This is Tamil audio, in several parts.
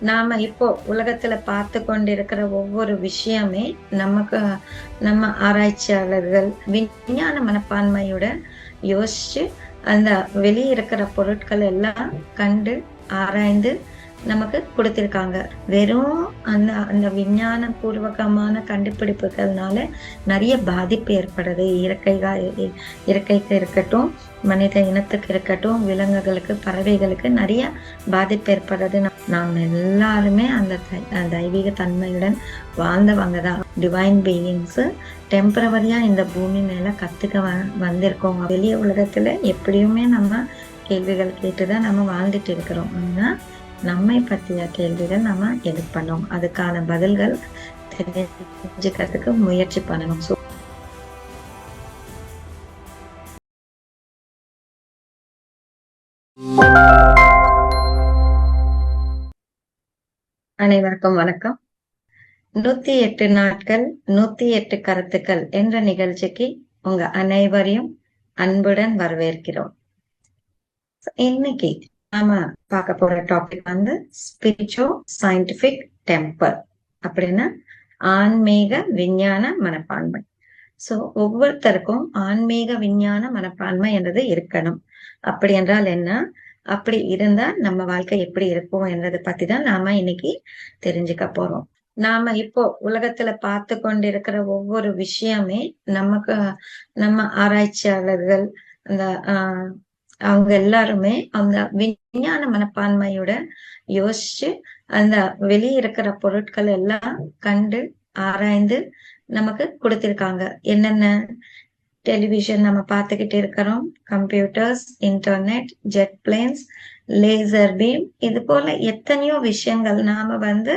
நாம இப்போ உலகத்துல பார்த்து கொண்டிருக்கிற ஒவ்வொரு விஷயமே நமக்கு நம்ம ஆராய்ச்சியாளர்கள் விஞ்ஞான மனப்பான்மையோட யோசிச்சு அந்த வெளியே இருக்கிற பொருட்கள் எல்லாம் கண்டு ஆராய்ந்து நமக்கு கொடுத்திருக்காங்க. வெறும் அந்த அந்த விஞ்ஞான பூர்வகமான கண்டுபிடிப்புகள்னால நிறைய பாதிப்பு ஏற்படுது. இயற்கைகா இயற்கைக்கு இருக்கட்டும் மனித இனத்துக்கு இருக்கட்டும் விலங்குகளுக்கு பறவைகளுக்கு நிறைய பாதிப்பு ஏற்படுறது நாம் எல்லாருமே அந்த தெய்வீக தன்மையுடன் வாழ்ந்தவங்க தான். டிவைன் பீயிங்ஸு டெம்பரவரியாக இந்த பூமி மேலே கற்றுக்க வ வந்திருக்கோம். வெளிய உலகத்தில் எப்படியுமே நம்ம கேள்விகள் கேட்டு தான் நம்ம வாழ்ந்துட்டு இருக்கிறோம். ஆனால் நம்மை பற்றிய கேள்விகள் நம்ம எழுப்பணும் அதுக்கான பதில்கள் தெரிஞ்சுக்கிறதுக்கு முயற்சி பண்ணணும். ஸோ அனைவருக்கும் வணக்கம். நூத்தி எட்டு நாட்கள் நூத்தி எட்டு கருத்துக்கள் என்ற நிகழ்ச்சிக்கு உங்க அனைவரையும் அன்புடன் வரவேற்கிறோம். இன்னைக்கு நாம பார்க்க போற டாபிக் வந்து ஸ்பிரிச்சுவல் சயின்டிபிக் டெம்பர் அப்படின்னா ஆன்மீக விஞ்ஞான மனப்பான்மை. சோ ஒவ்வொருத்தருக்கும் ஆன்மீக விஞ்ஞான மனப்பான்மை என்றது இருக்கணும். அப்படி என்றால் என்ன? அப்படி இருந்தா நம்ம வாழ்க்கை எப்படி இருக்கும் என்றதை பத்தி தான் நாம இன்னைக்கு தெரிஞ்சுக்க போறோம். நாம இப்போ உலகத்துல பார்த்து கொண்டிருக்கிற ஒவ்வொரு விஷயமே நமக்கு நம்ம ஆராய்ச்சியாளர்கள் அந்த ஆஹ் அவங்க எல்லாருமே அவங்க விஞ்ஞான மனப்பான்மையோட யோசிச்சு அந்த வெளியே இருக்கிற பொருட்கள் எல்லாம் கண்டு ஆராய்ந்து நமக்கு கொடுத்திருக்காங்க. என்னென்ன? டெலிவிஷன் நம்ம பார்த்துக்கிட்டு இருக்கிறோம். Computers internet jet planes laser beam இது போல எத்தனையோ விஷயங்கள் நாம வந்து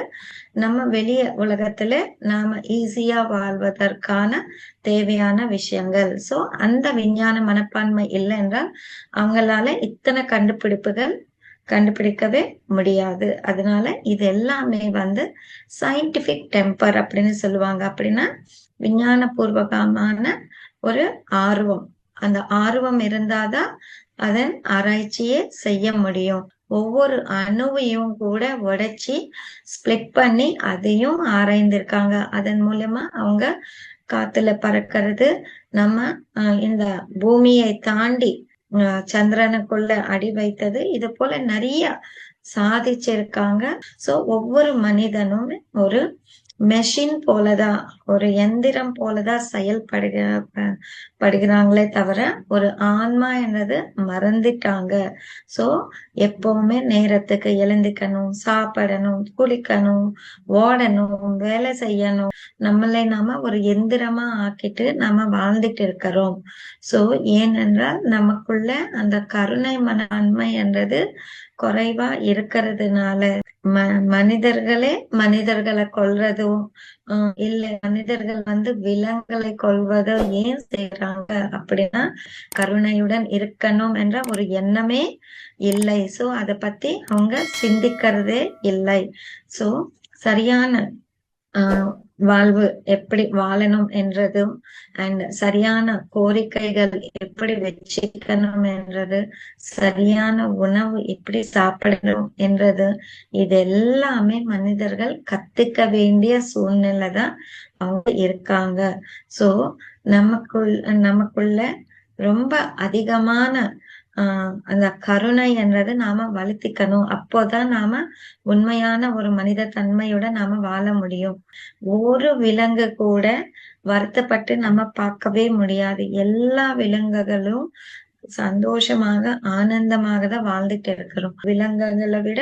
நம்ம வெளிய உலகத்துல நாம ஈஸியா வாழ்வதற்கான தேவையான விஷயங்கள். சோ அந்த விஞ்ஞான மனப்பான்மை இல்லை என்றால் அவங்களால இத்தனை கண்டுபிடிப்புகள் கண்டுபிடிக்கவே முடியாது. அதனால இது எல்லாமே வந்து சயின்டிபிக் டெம்பர் அப்படின்னு சொல்லுவாங்க. அப்படின்னா விஞ்ஞான பூர்வகமான ஒரு ஆர்வம். அந்த ஆர்வம் இருந்தாதான் அதன் ஆராய்ச்சியே செய்ய முடியும். ஒவ்வொரு அணுவையும் கூட உடைச்சி ஸ்பிளிட் பண்ணி அதையும் ஆராய்ந்திருக்காங்க. அதன் மூலமா அவங்க காத்துல பறக்கிறது நம்ம இந்த பூமியை தாண்டி சந்திரனுக்குள்ள அடி வைத்தது இது போல நிறைய சாதிச்சிருக்காங்க. சோ ஒவ்வொரு மனிதனும் ஒரு மெஷின் போலதான் ஒரு எந்திரம் போலதான் செயல்படுகிற படுகிறாங்களே தவிர ஒரு ஆன்மா என்னது மறந்துட்டாங்க. சோ எப்பவுமே நேரத்துக்கு எழுந்துக்கணும் சாப்பிடணும் குளிக்கணும் ஓடணும் வேலை செய்யணும். நம்மளை நாம ஒரு எந்திரமா ஆக்கிட்டு நம்ம வாழ்ந்துட்டு இருக்கிறோம். சோ ஏனென்றால் நமக்குள்ள அந்த கருணை மனன்மை என்றது குறைவா இருக்கிறதுனால. ம மனிதர்களே மனிதர்களை கொல்றதும் இல்ல மனிதர்கள் வந்து விலங்குகளை கொள்வதோ ஏன் செய்யறாங்க அப்படின்னா கருணையுடன் இருக்கணும் என்ற ஒரு எண்ணமே இல்லை. சோ அதை பத்தி அவங்க சிந்திக்கிறதே இல்லை. சோ சரியான வாழ்வு எப்படி வாழணும் என்றதும் அண்ட் சரியான கோரிக்கைகள் எப்படி வச்சுக்கணும் என்றது சரியான உணவு எப்படி சாப்பிடணும் என்றது இது எல்லாமே மனிதர்கள் கத்துக்க வேண்டிய சூழ்நிலை தான் அவங்க இருக்காங்க. சோ நமக்குள் நமக்குள்ள ரொம்ப அதிகமான ஆஹ் அந்த கருணை என்றதை நாம வளர்த்திக்கணும். அப்போதான் நாம உண்மையான ஒரு மனித தன்மையோட நாம வாழ முடியும். ஒரு விலங்கு கூட வருத்தப்பட்டு நம்ம பார்க்கவே முடியாது. எல்லா விலங்குகளும் சந்தோஷமாக ஆனந்தமாக தான் வாழ்ந்துட்டு இருக்கிறோம். விலங்குகளை விட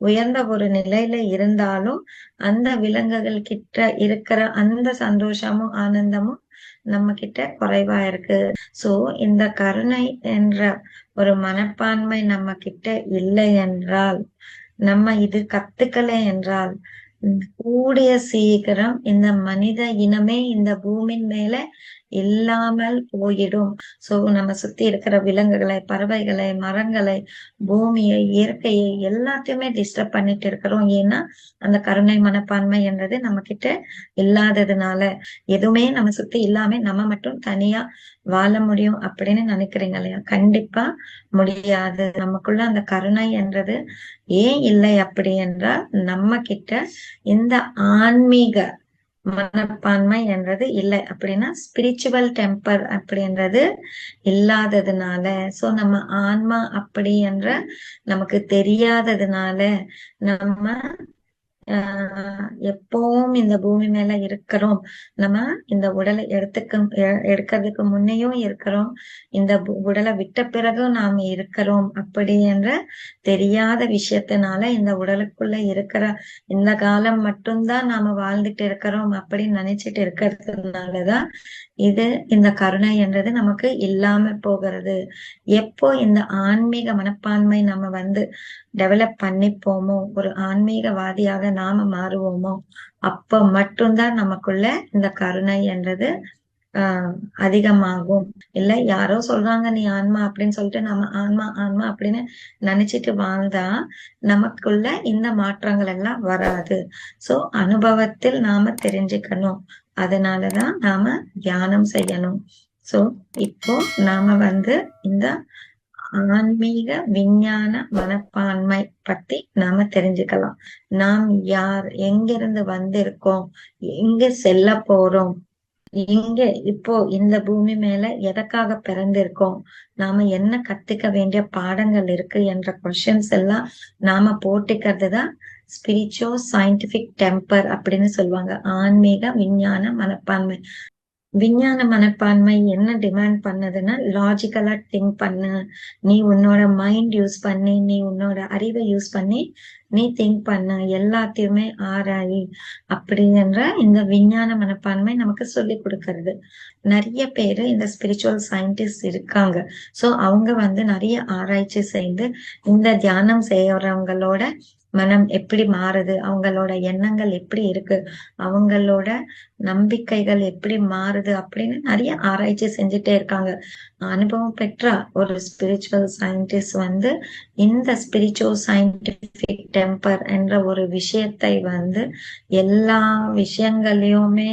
உயர்ந்த ஒரு நிலையில இருந்தாலும் அந்த விலங்குகள் கிட்ட இருக்கிற அந்த சந்தோஷமும் ஆனந்தமும் நம்ம கிட்ட குறைவா இருக்கு. சோ இந்த கருணை என்ற ஒரு மனப்பான்மை நம்ம கிட்ட இல்லை என்றால் நம்ம இது கத்துக்கல என்றால் கூடிய சீக்கிரம் இந்த மனித இனமே இந்த பூமியின் மேல இல்லாமல் போயிடும். சோ நம்ம சுத்தி இருக்கிற விலங்குகளை பறவைகளை மரங்களை பூமியை இயற்கையை எல்லாத்தையுமே டிஸ்டர்ப் பண்ணிட்டு இருக்கிறோம். ஏன்னா அந்த கருணை மனப்பான்மை என்றது நம்ம கிட்ட இல்லாததுனால எதுவுமே நம்ம சுத்தி இல்லாம நம்ம மட்டும் தனியா வாழ முடியும் அப்படின்னு நினைக்கிறீங்க இல்லையா? கண்டிப்பா முடியாது. நமக்குள்ள அந்த கருணை என்றது ஏன் இல்லை அப்படி என்றால் நம்ம கிட்ட இந்த ஆன்மீக மனப்பான்மை என்றது இல்லை. அப்படின்னா ஸ்பிரிச்சுவல் டெம்பர் அப்படின்றது இல்லாததுனால சோ நம்ம ஆன்மா அப்படி என்ற நமக்கு தெரியாததுனால நம்ம எப்பவும் இந்த பூமி மேல இருக்கிறோம். நம்ம இந்த உடலை எடுத்துக்க எடுக்கிறதுக்கு முன்னையும் இருக்கிறோம். இந்த உடலை விட்ட பிறகும் நாம் இருக்கிறோம் அப்படி என்ற தெரியாத விஷயத்தினால இந்த உடலுக்குள்ள இருக்கிற இந்த காலம் மட்டும்தான் நாம வாழ்ந்துட்டு இருக்கிறோம் அப்படின்னு நினைச்சிட்டு இருக்கிறதுனாலதான் இது இந்த கருணை என்றது நமக்கு இல்லாம போகிறது. எப்போ இந்த ஆன்மீக மனப்பான்மை நம்ம வந்து டெவலப் பண்ணிப்போமோ? ஒரு ஆன்மீகவாதியாக நாம மாறுவோமோ? அப்ப மட்டும்தான் நமக்குள்ள இந்த கருணை என்றது ஆஹ் அதிகமாகும். இல்ல யாரோ சொல்றாங்க நீ ஆன்மா அப்படின்னு சொல்லிட்டு நம்ம ஆன்மா ஆன்மா அப்படின்னு நினைச்சிட்டு வாழ்ந்தா நமக்குள்ள இந்த மாற்றங்கள் எல்லாம் வராது. சோ அனுபவத்தில் நாம தெரிஞ்சுக்கணும். அதனாலதான் நாம தியானம் செய்யணும். சோ இப்போ நாம வந்து இந்த ஆன்மீக விஞ்ஞான மனப்பான்மை பத்தி நாம தெரிஞ்சுக்கலாம். நாம் யார்? எங்கிருந்து வந்திருக்கோம்? எங்க செல்ல போறோம்? இங்க இப்போ இந்த பூமி மேல எதற்காக பிறந்திருக்கோம்? நாம என்ன கத்துக்க வேண்டிய பாடங்கள் இருக்கு என்ற கொஸ்டின்ஸ் எல்லாம் நாம போட்டுக்கிறது தான் ஸ்பிரிச்சுவல் சயின்டிபிக் டெம்பர் அப்படின்னு சொல்லுவாங்க. ஆன்மீக விஞ்ஞான மனப்பான்மை. விஞ்ஞான மனப்பான்மை என்ன டிமாண்ட் பண்ணுதுன்னா லாஜிக்கலா திங்க் பண்ணு. நீ உன்னோட மைண்ட் யூஸ் பண்ணி. நீ உன்னோட அறிவை யூஸ் பண்ணி. நீ திங்க் பண்ணு. எல்லாத்தையுமே ஆராயி அப்படின்ற இந்த விஞ்ஞான மனப்பான்மை நமக்கு சொல்லி கொடுக்கறது. நிறைய பேரு இந்த ஸ்பிரிச்சுவல் சயின்டிஸ்ட் இருக்காங்க. சோ அவங்க வந்து நிறைய ஆராய்ச்சி செய்து இந்த தியானம் செய்யறவங்களோட மனம் எப்படி மாறுது அவங்களோட எண்ணங்கள் எப்படி இருக்கு அவங்களோட நம்பிக்கைகள் எப்படி மாறுது அப்படின்னு நிறைய ஆராய்ச்சி செஞ்சுட்டே இருக்காங்க. அனுபவம் பெற்ற ஒரு ஸ்பிரிச்சுவல் சயின்டிஸ்ட் வந்து இந்த ஸ்பிரிச்சுவல் சயின்டிபிக் டெம்பர் என்ற ஒரு விஷயத்தை வந்து எல்லா விஷயங்களையுமே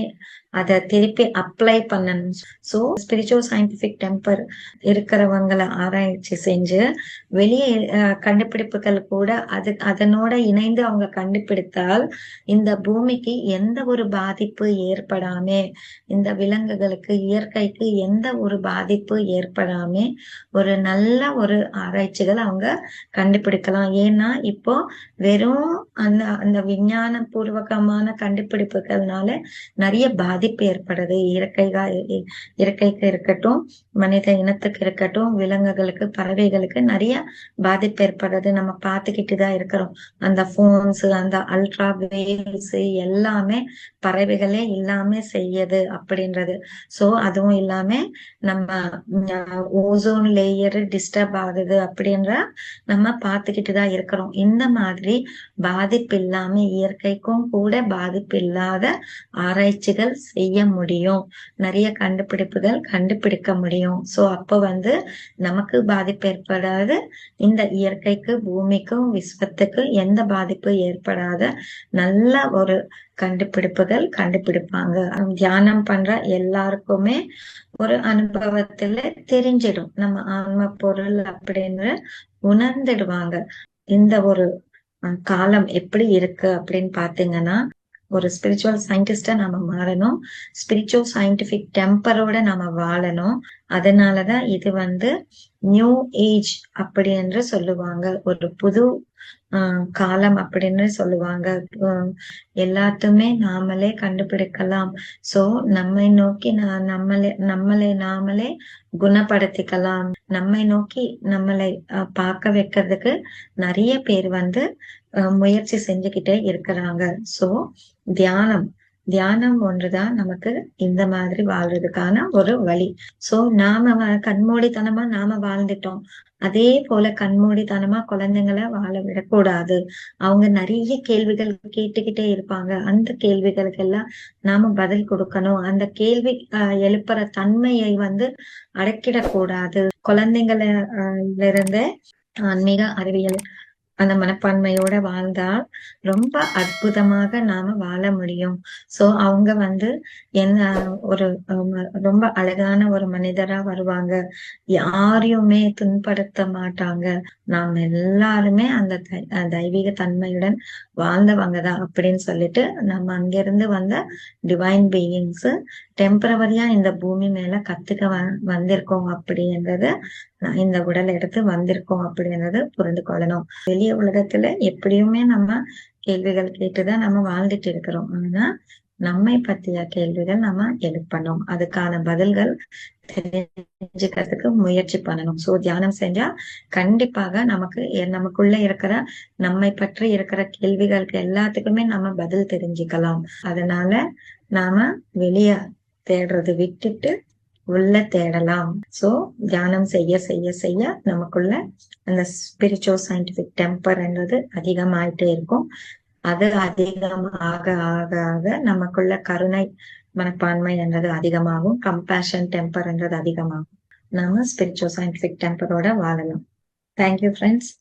அதை திருப்பி அப்ளை பண்ணணும் ஸோ ஸ்பிரிச்சுவல் சயின்டிஃபிக் டெம்பர் இருக்கிறவங்களை ஆராய்ச்சி செஞ்சு வெளியே கண்டுபிடிப்புகள் கூட அது அதனோட இணைந்து அவங்க கண்டுபிடித்தால் இந்த பூமிக்கு எந்த ஒரு பாதிப்பு ஏற்படாம இந்த விலங்குகளுக்கு இயற்கைக்கு எந்த ஒரு பாதிப்பு ஏற்படாம ஒரு நல்ல ஒரு ஆராய்ச்சிகள் அவங்க கண்டுபிடிக்கலாம். ஏன்னா இப்போ வெறும் அந்த அந்த விஞ்ஞான பூர்வகமான கண்டுபிடிப்புகள்னால நிறைய பாதிப்பு ஏற்படுது. இயற்கைகா இயற்கைக்கு இருக்கட்டும் மனித இனத்துக்கு இருக்கட்டும் விலங்குகளுக்கு பறவைகளுக்கு நிறைய பாதிப்பு ஏற்படுறது நம்ம பார்த்துக்கிட்டு தான் இருக்கிறோம். அந்த போன்ஸ் அந்த அல்ட்ரா வேவ்ஸ் எல்லாமே பறவைகளே இல்லாம செய்யுது அப்படின்றது. சோ அதுவும் இல்லாம நம்ம ஓசோன் லேயர் டிஸ்டர்ப் ஆகுது அப்படின்ற நம்ம பார்த்துக்கிட்டு தான் இருக்கிறோம். இந்த மாதிரி பாதிப்பு இல்லாம இயற்கைக்கும் கூட பாதிப்பு இல்லாத ஆராய்ச்சிகள் செய்ய முடியும். நிறைய கண்டுபிடிப்புகள் கண்டுபிடிக்க முடியும். சோ அப்ப வந்து நமக்கு பாதிப்பு ஏற்படாது. இந்த இயற்கைக்கு பூமிக்கும் விஸ்வத்துக்கு எந்த பாதிப்பு ஏற்படாத நல்ல ஒரு கண்டுபிடிப்புகள் கண்டுபிடிப்பாங்க. தியானம் பண்ற எல்லாருக்குமே ஒரு அனுபவத்துல தெரிஞ்சிடும். நம்ம ஆன்ம பொருள் அப்படின்னு உணர்ந்துடுவாங்க. இந்த ஒரு காலம் எப்படி இருக்கு அப்படின்னு பாத்தீங்கன்னா ஒரு ஸ்பிரிச்சுவல் சயின்டிஸ்டா நாம மாறணும். ஸ்பிரிச்சுவல் சயின்டிபிக் டெம்பரோட நாம வாழணும். அதனாலதான் இது வந்து நியூ ஏஜ் அப்படி என்று சொல்லுவாங்க. ஒரு புது ஆஹ் காலம் அப்படின்னு சொல்லுவாங்க. எல்லாத்துமே நாமளே கண்டுபிடிக்கலாம். சோ நம்மை நோக்கி நா- நம்மளே நம்மளை நாமளே குணப்படுத்திக்கலாம். நம்மை நோக்கி நம்மளை பார்க்க வைக்கிறதுக்கு நிறைய பேர் வந்து முயற்சி செஞ்சுக்கிட்டே இருக்கிறாங்க. சோ தியானம். தியானம் ஒன்றுதான் நமக்கு இந்த மாதிரி வாழ்றதுக்கான ஒரு வழி. சோ நாம கண்மூடித்தனமா நாம வாழ்ந்துட்டோம். அதே போல கண்மூடித்தனமா குழந்தைங்களை வாழ விடக்கூடாது. அவங்க நிறைய கேள்விகள் கேட்டுக்கிட்டே இருப்பாங்க. அந்த கேள்விகளுக்கு எல்லாம் நாம பதில் கொடுக்கணும். அந்த கேள்வி எழுப்புற தன்மையை வந்து அடக்கிடக்கூடாது. குழந்தைங்கள இருந்து ஆன்மீக அறிவியல் அந்த மனப்பான்மையோட வாழ்ந்தால் ரொம்ப அற்புதமாக நாம வாழ முடியும். சோ அவங்க வந்து என்ன ஒரு ரொம்ப அழகான ஒரு மனிதரா வருவாங்க. யாரையுமே துன்படுத்த மாட்டாங்க. நாம் எல்லாருமே அந்த தை- தெய்வீக தன்மையுடன் வாழ்ந்தவங்க தான் அப்படின்னு சொல்லிட்டு நம்ம அங்கிருந்து வந்த டிவைன் பீயிங்ஸ் டெம்பரவரியா இந்த பூமி மேல கத்துக்க வந்திருக்கோம் அப்படின்றது இந்த உடல் எடுத்து வந்திருக்கோம் அப்படின்றது புரிந்து கொள்ளணும். வெளிய உலகத்துல எப்படியுமே நம்ம கேள்விகள் கேட்டுதான் நம்ம வாழ்ந்துட்டு இருக்கிறோம். ஆனா நம்மை பத்திய கேள்விகள் நம்ம எழுப்பணும் அதுக்கான பதில்கள் தெரிஞ்சுக்கிறதுக்கு முயற்சி பண்ணணும். சோ தியானம் செஞ்சா கண்டிப்பாக நமக்கு நமக்குள்ள இருக்கிற நம்மை பற்றி இருக்கிற கேள்விகளுக்கு எல்லாத்துக்குமே நம்ம பதில் தெரிஞ்சுக்கலாம். அதனால நாம வெளிய தேடுறது விட்டுட்டு உள்ள தேடலாம். சோ தியானம் செய்ய செய்ய செய்ய நமக்குள்ள அந்த ஸ்பிரிச்சுவல் சயின்டிபிக் டெம்பர்ன்றது அதிகமாயிட்டே இருக்கும். அது அதிகம் ஆக ஆக ஆக நமக்குள்ள கருணை மனப்பான்மை என்றது அதிகமாகும். கம்பேஷன் டெம்பர் என்றது அதிகமாகும். நாம ஸ்பிரிச்சுவல் சயின்டிபிக் டெம்பரோட வாழலாம். Thank you friends